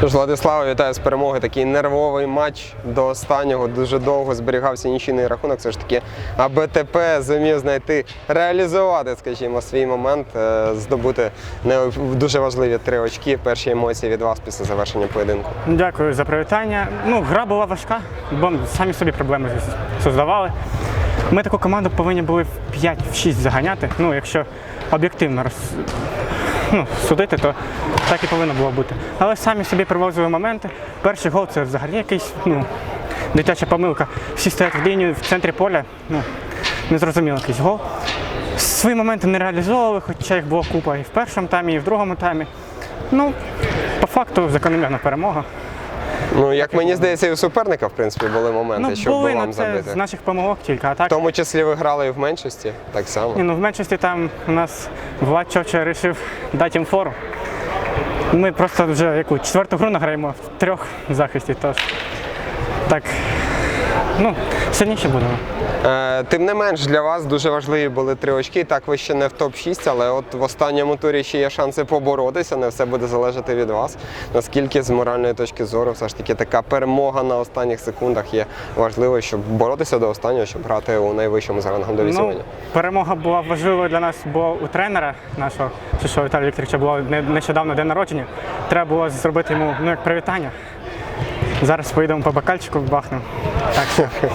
Тож, Владислава, вітаю з перемоги. Такий нервовий матч до останнього. Дуже довго зберігався нічийний рахунок. Все ж таки АБТП зумів знайти, реалізувати, скажімо, свій момент, е, здобути дуже важливі три очки. Перші емоції від вас після завершення поєдинку. Дякую за привітання. Ну, гра була важка, бо самі собі проблеми создавали. Ми таку команду повинні були в 5-6 заганяти. Ну, якщо об'єктивно роз... ну, судити, то так і повинно було бути. Але самі собі привозили моменти. Перший гол це взагалі якийсь ну, дитяча помилка. Всі стоять в лінію в центрі поля. Ну, незрозуміло якийсь гол. Свої моменти не реалізовували, хоча їх було купа і в першому таймі, і в другому таймі. Ну, по факту закономірна перемога. Ну, як мені здається, і у суперника, в принципі, були моменти, Ну, щоб були, вам ну, це забити. з наших помилок тільки, а В так. тому числі ви грали і в меншості, так само. Ні, ну, в меншості там у нас Влад Човча вирішив дати їм фору. Ми просто вже яку четверту гру награємо в трьох в захисті, тож так. Ну, сильніше будемо. Е, Тим не менш, для вас дуже важливі були три очки. Так, ви ще не в топ-6, але от в останньому турі ще є шанси поборотися. Не все буде залежати від вас. Наскільки з моральної точки зору, все ж таки така перемога на останніх секундах є важливою, щоб боротися до останнього, щоб грати у найвищому за рангом Ну, відсьогодні. перемога була важливою для нас, бо у тренера нашого Шишова Віталія Вікторовича було не- нещодавно день народження. Треба було зробити йому ну, як привітання. Зараз поїдемо по бокальчику бахнемо. Так що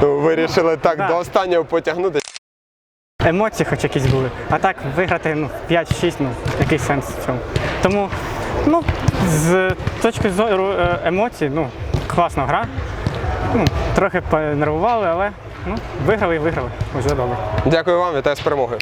Ну, ви вирішили так Да. до останнього потягнути. емоції хоч якісь були. А так виграти ну, 5-6, ну який сенс в цьому. Тому, ну, з точки зору е, емоцій, ну, класна гра. Ну, трохи понервували, але ну, виграли і виграли. Уже добре. Дякую вам, вітаю з перемогою.